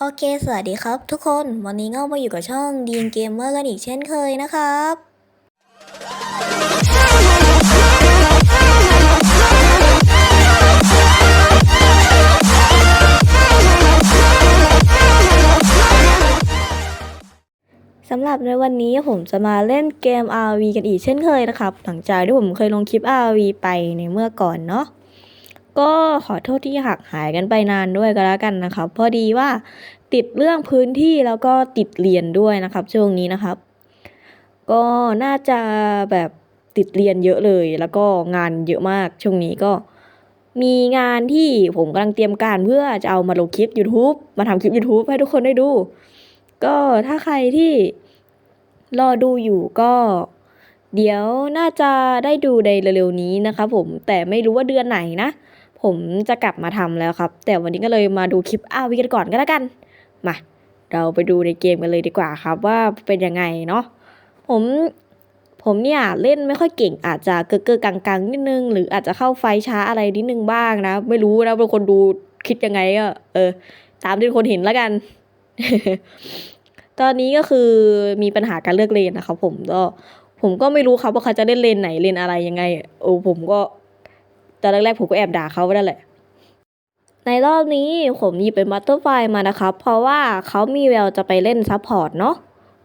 โอเค สวัสดีครับทุกคน วันนี้เงามาอยู่กับช่องดีนเกมเมอร์กันอีกเช่นเคยนะครับ สำหรับในวันนี้ผมจะมาเล่นเกม RV กันอีกเช่นเคยนะครับ หลังจากที่ผมเคยลงคลิป RV ไปในเมื่อก่อนเนาะ ก็ขอโทษที่หักหายกันไปนานด้วยก็แล้วกันนะครับพอดีว่าติดเรื่องพื้นที่แล้วก็ติดเรียนด้วยนะครับ ช่วงนี้นะครับ ก็น่าจะแบบติดเรียนเยอะเลย แล้วก็งานเยอะมากช่วงนี้ก็ มีงานที่ผมกำลังเตรียมการเพื่อจะเอามาลงคลิป YouTube มาทำคลิป YouTube ให้ทุกคนได้ดู ก็ถ้าใครที่รอดูอยู่ก็เดี๋ยวน่าจะได้ดูในเร็วๆนี้นะครับผมแต่ไม่รู้ว่าเดือนไหนนะ ผมจะกลับมาทำแล้วครับ แต่วันนี้ก็เลยมาดูคลิปอาวีกันก่อนก็แล้วกัน มา เราไปดูในเกมกันเลยดีกว่าครับ ว่าเป็นยังไงเนาะผมผมเนี่ยเล่นไม่ค่อยเก่งอาจจะเกอเกอกังกังๆนิดนึง หรืออาจจะเข้าไฟช้าอะไรนิดนึงบ้างนะ ไม่รู้นะเป็นคนดูคิดยังไงก็เออ ตามที่คนเห็นแล้วกัน ตอนนี้ก็คือมีปัญหาการเลือกเลนนะครับผมก็ผมก็ไม่รู้ครับว่าเขาจะเล่นเลนไหนเลนอะไรยังไงโอ้ผมก็ ตอนแรกๆผมก็แอบด่าเขาไปนั่นแหละในรอบนี้ผมหยิบเป็นบัตเตอร์ไฟมานะครับ เพราะว่าเขามีแววจะไปเล่นซัพพอร์ตเนาะ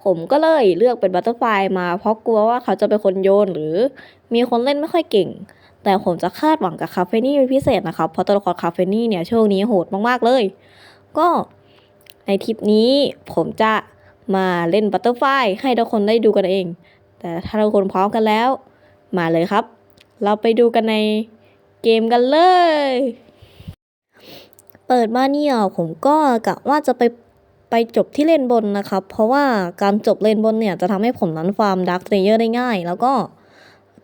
ผมก็เลยเลือกเป็นบัตเตอร์ไฟมาเพราะกลัวว่าเขาจะเป็นคนโยนหรือมีคนเล่นไม่ค่อยเก่ง แต่ผมจะคาดหวังกับคาเฟนี่เป็นพิเศษนะครับ เพราะตัวละครคาเฟนี่เนี่ยช่วงนี้โหดมากๆเลย ก็ในทริปนี้ผมจะมาเล่นบัตเตอร์ไฟให้ทุกคนได้ดูกันเอง แต่ถ้าทุกคนพร้อมกันแล้ว มาเลยครับ เราไปดูกันใน เกมกันเลย เปิดมาเนี่ยผมก็กะว่าจะไปไปจบที่เลนบนนะครับ เพราะว่าการจบเลนบนเนี่ยจะทำให้ผมนั้นฟาร์มดักเ l เยอร์ได้ง่าย แล้วก็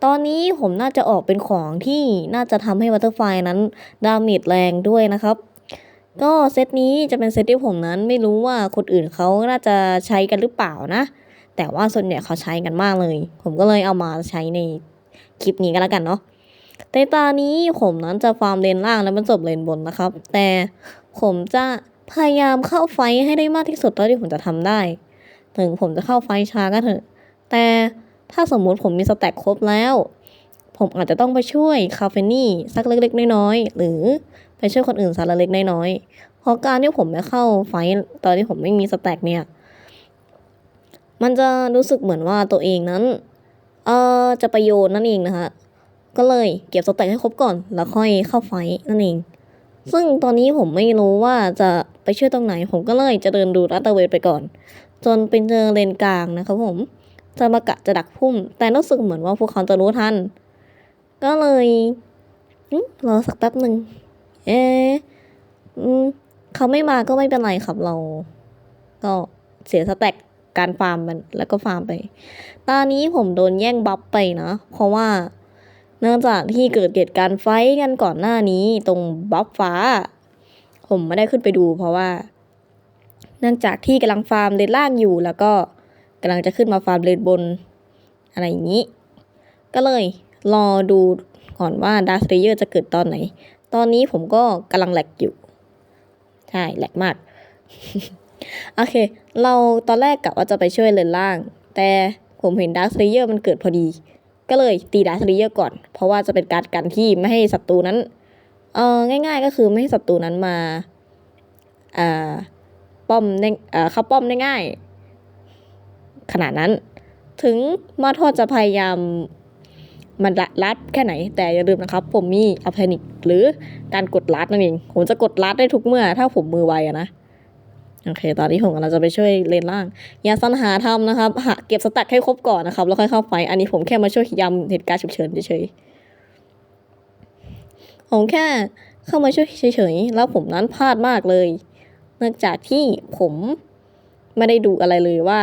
ตอนนี้ผมน่าจะออกเป็นของที่น่าจะทำให้วัตเตอร์ไฟนั้นดาเมจแรงด้วยนะครับ ก็เซตนี้จะเป็นเซตที่ผมนั้นไม่รู้ว่าคนอื่นเขาน่าจะใช้กันหรือเปล่านะ แต่ว่าส่วนใหญ่เขาใช้กันมากเลย ผมก็เลยเอามาใช้ในคลิปนี้ก็แล้วกันเนาะ ในตานี้ผมนั้นจะฟาร์มเลนล่างแล้วมันจบเลนบนนะครับ แต่ผมจะพยายามเข้าไฟให้ได้มากที่สุดเท่าที่ผมจะทำได้ ถึงผมจะเข้าไฟช้าก็เถอะ แต่ถ้าสมมุติผมมีสแต็กครบแล้ว ผมอาจจะต้องไปช่วยคาเฟนี่สักเล็กๆน้อยๆหรือไปช่วยคนอื่นสักเล็กๆน้อยๆเพราะการที่ผมไม่เข้าไฟตอนที่ผมไม่มีสแต็กเนี่ย มันจะรู้สึกเหมือนว่าตัวเองนั้น เออจะประโยชน์นั่นเองนะคะ ก็เลยเก็บสแต็กให้ครบก่อน แล้วค่อยเข้าไฟนั่นเอง ซึ่งตอนนี้ผมไม่รู้ว่าจะไปช่วยตรงไหน ผมก็เลยจะเดินดูลาดตระเวนไปก่อน จนไปเจอเลนกลางนะครับผมจะมากะจะดักพุ่ม แต่รู้สึกเหมือนว่าพวกเขาจะรู้ทัน ก็เลยรอสักแป๊บหนึ่งเอะอืมเขาไม่มาก็ไม่เป็นไรครับเรา ก็เสียสแต็กการฟาร์มมันแล้วก็ฟาร์มไป ตอนนี้ผมโดนแย่งบัฟไปนะ เพราะว่า เนื่องจากที่เกิดเหตุการณ์ไฟกันก่อนหน้านี้ตรงบัฟฟ้า ผมไม่ได้ขึ้นไปดูเพราะว่า เนื่องจากที่กำลังฟาร์มเลนล่างอยู่ แล้วก็กำลังจะขึ้นมาฟาร์มเลนบน อะไรอย่างนี้ ก็เลยรอดูก่อนว่าดาร์ l เลเยอร์จะเกิดตอนไหน ตอนนี้ผมก็กำลังแหลกอยู่ ใช่แหลกมาก โอเค เราตอนแรกกะว่าจะไปช่วยเลนล่าง แต่ผมเห็นดาร์ l เลเยอร์มันเกิดพอดี ก็เลยตีดาร์ l เลเยอร์ก่อน เพราะว่าจะเป็นการกันที่ไม่ให้ศัตรูนั้นเออง่าย ๆ ก็คือไม่ให้ศัตรูนั้นมาอ่าป้อมได้เอ่อเข้าป้อมได้ง่าย ขนาดนั้น ถึงมาทอดจะพยายามมันลัดแค่ไหน แต่อย่าลืมนะครับ ผมมีอ p พนิกหรือการกดลัดนั่นเอง ผมจะกดลัดได้ทุกเมื่อ ถ้าผมมือไวอะนะ โอเค ตอนนี้ผมกำลังจะไปช่วยเลนล่าง อย่าสัญหาทำนะครับหาเก็บสแต็กให้ครบก่อนนะครับ แล้วค่อยเข้าไฟอันนี้ผมแค่มาช่วยยำเหตุการณ์ฉุกเฉินเฉยๆ ผมแค่เข้ามาช่วยเฉยๆ แล้วผมนั้นพลาดมากเลย เนื่องจากที่ผมไม่ได้ดูอะไรเลยว่า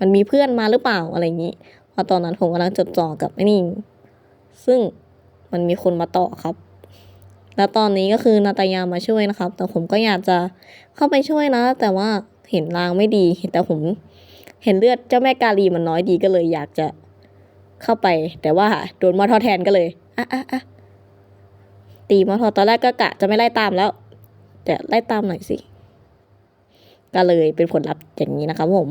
มันมีเพื่อนมาหรือเปล่าอะไรอย่างนี้เพราะตอนนั้นผมกำลังจดจ่อกับไอ้นี่ ซึ่งมันมีคนมาต่อครับ แล้วตอนนี้ก็คือนาตายามาช่วยนะครับ แต่ผมก็อยากจะเข้าไปช่วยนะ แต่ว่าเห็นรางไม่ดีแต่ผม เห็นเลือดเจ้าแม่กาลีมันน้อยดีก็เลย อยากจะเข้าไป แต่ว่าโดนมอทอแทนก็เลยอะอะอะตีมอทอตอนแรกก็กะจะไม่ไล่ตามแล้ว แต่ไล่ตามหน่อยสิก็เลยเป็นผลลัพธ์อย่างนี้นะครับผม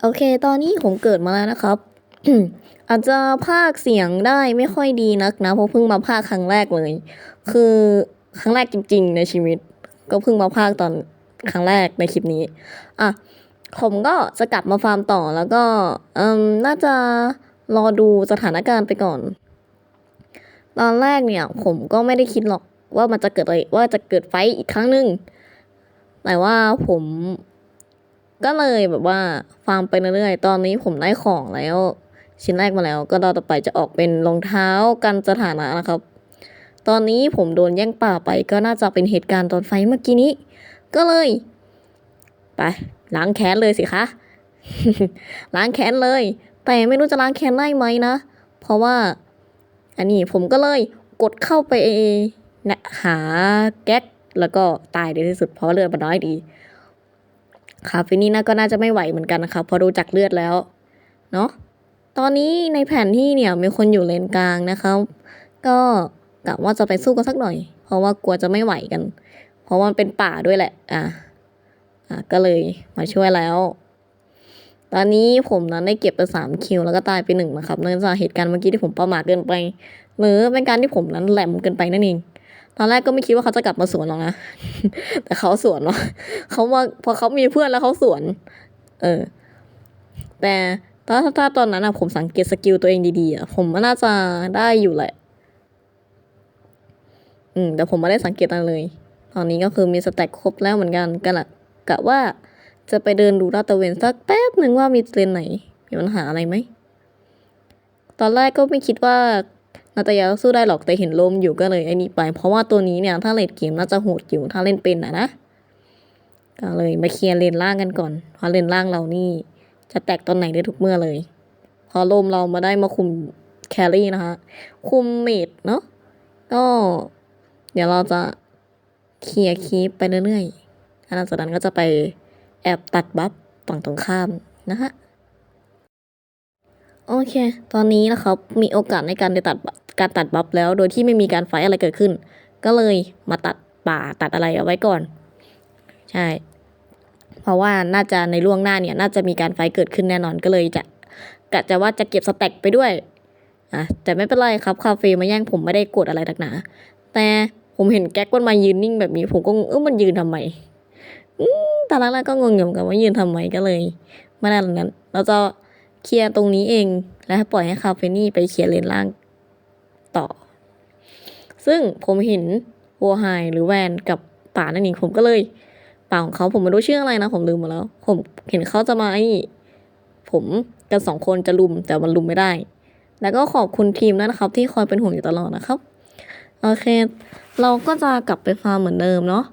โอเค ตอนนี้ผมเกิดมาแล้วนะครับ อาจจะพากเสียงได้ไม่ค่อยดีนักนะเพราะเพิ่งมาพากครั้งแรกเลย คือครั้งแรกจริง ๆ ในชีวิต ก็เพิ่งมาพากตอนครั้งแรกในคลิปนี้ อะ ผมก็จะกลับมาฟาร์มต่อแล้วก็อืมน่าจะรอดูสถานการณ์ไปก่อน ตอนแรกเนี่ย ผมก็ไม่ได้คิดหรอกว่ามันจะเกิดอะไรว่าจะเกิดไฟอีกครั้งหนึ่งแต่ว่าผมก็เลยแบบว่าฟาร์มไปเรื่อยๆ ตอนนี้ผมได้ของแล้ว ชิ้นแรกมาแล้ว ก็รอต่อไปจะออกเป็นรองเท้ากันสถานะนะครับ ตอนนี้ผมโดนแย่งป่าไปก็น่าจะเป็นเหตุการณ์ตอนไฟเมื่อกี้นี้ ก็เลย ไปล้างแค้นเลยสิคะล้างแค้นเลย แต่ไม่รู้จะล้างแค้นได้ไหมนะ เพราะว่า อันนี้ผมก็เลยกดเข้าไปนะหาแก๊กแล้วก็ตายในที่สุดเพราะเลือดมันน้อยดีคาเฟนี่น่าก็น่าจะไม่ไหวเหมือนกันนะครับพอดูจากเลือดแล้ว เนาะ ตอนนี้ในแผนที่เนี่ยมีคนอยู่เลนกลางนะครับ ก็กะว่าจะไปสู้กันสักหน่อย เพราะว่ากลัวจะไม่ไหวกัน เพราะว่ามันเป็นป่าด้วยแหละ อะอะก็เลยมาช่วยแล้ว ตอนนี้ผมนั้นได้เก็บไปสามคิวแล้วก็ตายไปหนึ่งนะครับเนื่องจากเหตุการณ์เมื่อกี้ที่ผมประมาทเกินไป หรือเป็นการที่ผมนั้นแหลมเกินไปนั่นเองตอนแรกก็ไม่คิดว่าเขาจะกลับมาสวนหรอกนะ แต่เขาสวนวะเขามาพอเขามีเพื่อนแล้วเขาสวน เออ แต่ ถ้าถ้าถ้าตอนนั้นอะผมสังเกตสกิลตัวเองดีๆอะผมน่าจะได้อยู่แหละ อืม แต่ผมไม่ได้สังเกตอะไรเลย ตอนนี้ก็คือมีสแต็กครบแล้วเหมือนกันกันละกะว่าจะไปเดินดูลาดตระเวนสักแป๊บหนึ่งว่ามีเลนไหน มีปัญหาอะไรไหม ตอนแรกก็ไม่คิดว่านาตายาสู้ได้หรอกแต่เห็นลมอยู่ก็เลยไอ้นี่ไป เพราะว่าตัวนี้เนี่ย ถ้าเลดเกมน่าจะโหดอยู่ถ้าเล่นเป็นอะนะก็เลยมาเคลียร์เลนล่างกันก่อนเพราะเลนล่างเรานี่ จะแตกตอนไหนได้ทุกเมื่อเลย พอลมเรามาได้มาคุมแครี่นะคะ คุมเมดเนาะก็เดี๋ยวเราจะเคลียร์คีปไปเรื่อยๆหลังจากนั้นก็จะไปแอบตัดบัฟฝั่งตรงข้ามนะฮะโอเค ตอนนี้นะครับ มีโอกาสในการได้ตัดการตัดบัฟแล้ว โดยที่ไม่มีการไฟอะไรเกิดขึ้น ก็เลยมาตัดป่าตัดอะไรเอาไว้ก่อน ใช่ เพราะว่าน่าจะในล่วงหน้าเนี่ยน่าจะมีการไฟเกิดขึ้นแน่นอนก็เลยจะกะจะว่าจะเก็บสแต็กไปด้วยอะแต่ไม่เป็นไรครับคาเฟ่มาแย่งผมไม่ได้กดอะไรหนักหนา แต่ผมเห็นแก๊กมันมายืนนิ่งแบบนี้ ผมก็งงเออมันยืนทำไมอืมตอนแรกก็งงอยู่เหมือนกันว่ายืนทำไมก็เลยไม่ได้หลังนั้น เราจะเคลียร์ตรงนี้เอง และปล่อยให้คาเฟนี่ไปเคลียร์เลนล่างต่อ ซึ่งผมเห็นโวไฮหรือแวนกับป่านั่นเองผมก็เลย ป่าของเขาผมไม่รู้ชื่ออะไรนะ ผมลืมหมดแล้ว ผมเห็นเขาจะมาไอ้ผมกันสองคนจะลุมแต่มันลุมไม่ได้ แล้วก็ขอบคุณทีมนะครับ ที่คอยเป็นห่วงอยู่ตลอดนะครับ โอเค เราก็จะกลับไปฟาร์มเหมือนเดิมเนาะ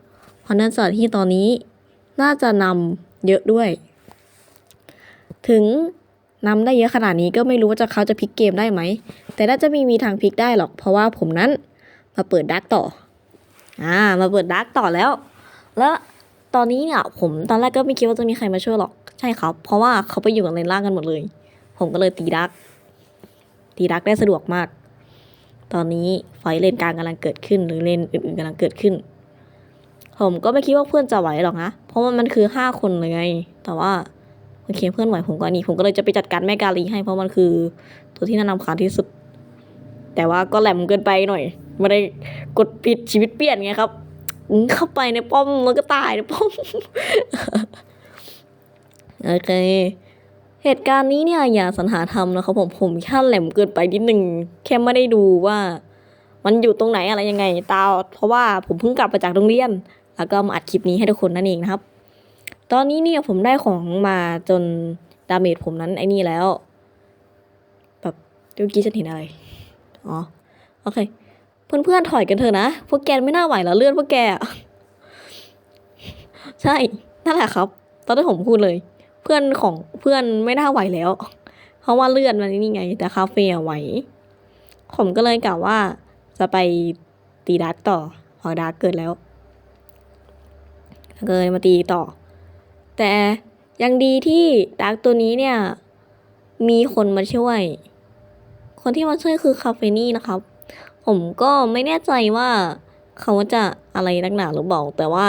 เพราะเนื่องจากที่ตอนนี้น่าจะนำเยอะด้วย ถึงนำได้เยอะขนาดนี้ก็ไม่รู้ว่าจะเขาจะพลิกเกมได้ไหม แต่น่าจะมีมีทางพลิกได้หรอก เพราะว่าผมนั้นมาเปิดดักต่อ อ่า มาเปิดดักต่อแล้ว แล้ว ตอนนี้เนี่ยผมตอนแรกก็ไม่คิดว่าจะมีใครมาช่วยหรอกใช่ครับ เพราะว่าเขาไปอยู่กับเลนล่างกันหมดเลย ผมก็เลยตีดัก ตีดักได้สะดวกมาก ตอนนี้ไฟเลนกลางกำลังเกิดขึ้น หรือเลนอื่นๆกำลังเกิดขึ้น ผมก็ไม่คิดว่าเพื่อนจะไหวหรอกนะเพราะว่ามันคือห้าคนเลยไง แต่ว่าโอเคเพื่อนไหวผมก็อันนี้ผมก็เลยจะไปจัดการแม่กาลีให้เพราะมันคือตัวที่น่านำคาญที่สุด แต่ว่าก็แหลมเกินไปหน่อยไม่ได้กดผิดชีวิตเปลี่ยนไงครับ เข้าไปในป้อมมันก็ตายในป้อมโอเค เหตุการณ์นี้เนี่ยอย่าสรรหาทำนะครับผมผมแค่แหลมเกินไปนิดหนึ่งแค่ไม่ได้ดูว่า มันอยู่ตรงไหนอะไรยังไงตาเพราะว่าผมเพิ่งกลับมาจากโรงเรียน แล้วก็มาอัดคลิปนี้ให้ทุกคนนั่นเองนะครับ ตอนนี้เนี่ยผมได้ของมาจนดาเมจผมนั้นไอ้นี่แล้วแบบเมื่อกี้ฉันเห็นอะไร อ๋อ โอเค เพื่อนๆถอยกันเถอะนะ พวกแกไม่น่าไหวแล้วเลื่อนพวกแก ใช่ นั่นแหละครับ ตอนที่ผมพูดเลย เพื่อนของเพื่อนไม่น่าไหวแล้ว เพราะว่าเลื่อนมันนี่ไง แต่คาเฟ่ไหว ผมก็เลยกล่าวว่า จะไปตีดาร์กต่อพอดาร์กเกิดแล้วก็เลยมาตีต่อ แต่ยังดีที่ดาร์กตัวนี้เนี่ย มีคนมาช่วย คนที่มาช่วยคือคาเฟนี่นะครับ ผมก็ไม่แน่ใจว่าเขาจะอะไรนักหนาหรือเปล่าแต่ว่า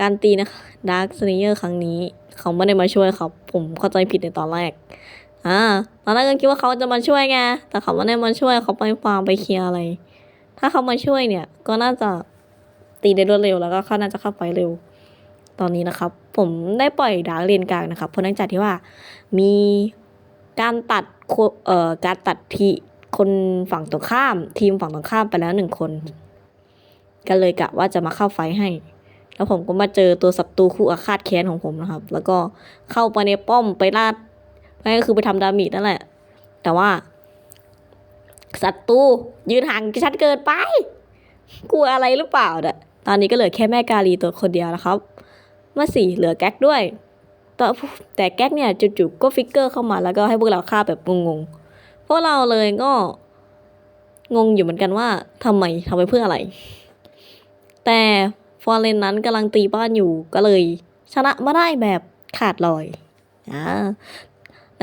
การตีนะคะดาร์คสเนเยอร์ครั้งนี้ เขาไม่ได้มาช่วยครับ ผมเข้าใจผิดในตอนแรกอ่าตอนแรกก็คิดว่าเขาจะมาช่วยไงแต่เขาไม่ได้มาช่วยเขาไปฟาร์มไปเคลียร์อะไร ถ้าเขามาช่วยเนี่ย ก็น่าจะตีได้รวดเร็วแล้วก็เขาน่าจะเข้าไฟเร็ว ตอนนี้นะครับ ผมได้ปล่อยดาร์กเลนกลางนะครับเพราะเนื่องจากที่ว่ามี การตัดเอ่อการตัดทีคนฝั่งตรงข้าม ทีมฝั่งตรงข้ามไปแล้วหนึ่งคน ก็เลยกะว่าจะมาเข้าไฟให้ แล้วผมก็มาเจอตัวศัตรูคู่อาฆาตแค้นของผมนะครับ แล้วก็เข้าไปในป้อมไปลาดนั่นก็คือไปทำดามิดนั่นแหละ แต่ว่าศัตรูยืนห่างชัดเกินไป กลัวอะไรหรือเปล่าเนี่ยตอนนี้ก็เหลือแค่แม่กาลีตัวคนเดียวนะครับมาสี่เหลือแก๊กด้วย แต่แต่แก๊กเนี่ยจู่ๆก็ฟิกเกอร์เข้ามาแล้วก็ให้พวกเราฆ่าแบบงงๆพวกเราเลยก็งงอยู่เหมือนกันว่าทำไมทำไปเพื่ออะไร แต่ฟอร์เรนนั้นกำลังตีบ้านอยู่ก็เลย ชนะมาได้แบบขาดลอยอ่าใน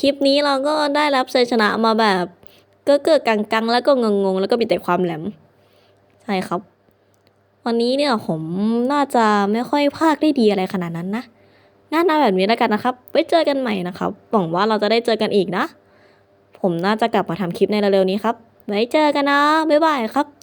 คลิปนี้เราก็ได้รับชัยชนะมาแบบเก้อเก้อกังๆ แล้วก็งงงๆ แล้วก็มีแต่ความแหลม ใช่ครับ วันนี้เนี่ยผมน่าจะไม่ค่อยพากได้ดีอะไรขนาดนั้นนะ งั้นเอาแบบนี้แล้วกันนะครับ ไว้เจอกันใหม่นะครับ หวังว่าเราจะได้เจอกันอีกนะ ผมน่าจะกลับมาทำคลิปในเร็วๆนี้ครับ ไว้เจอกันนะ บ๊ายบายครับ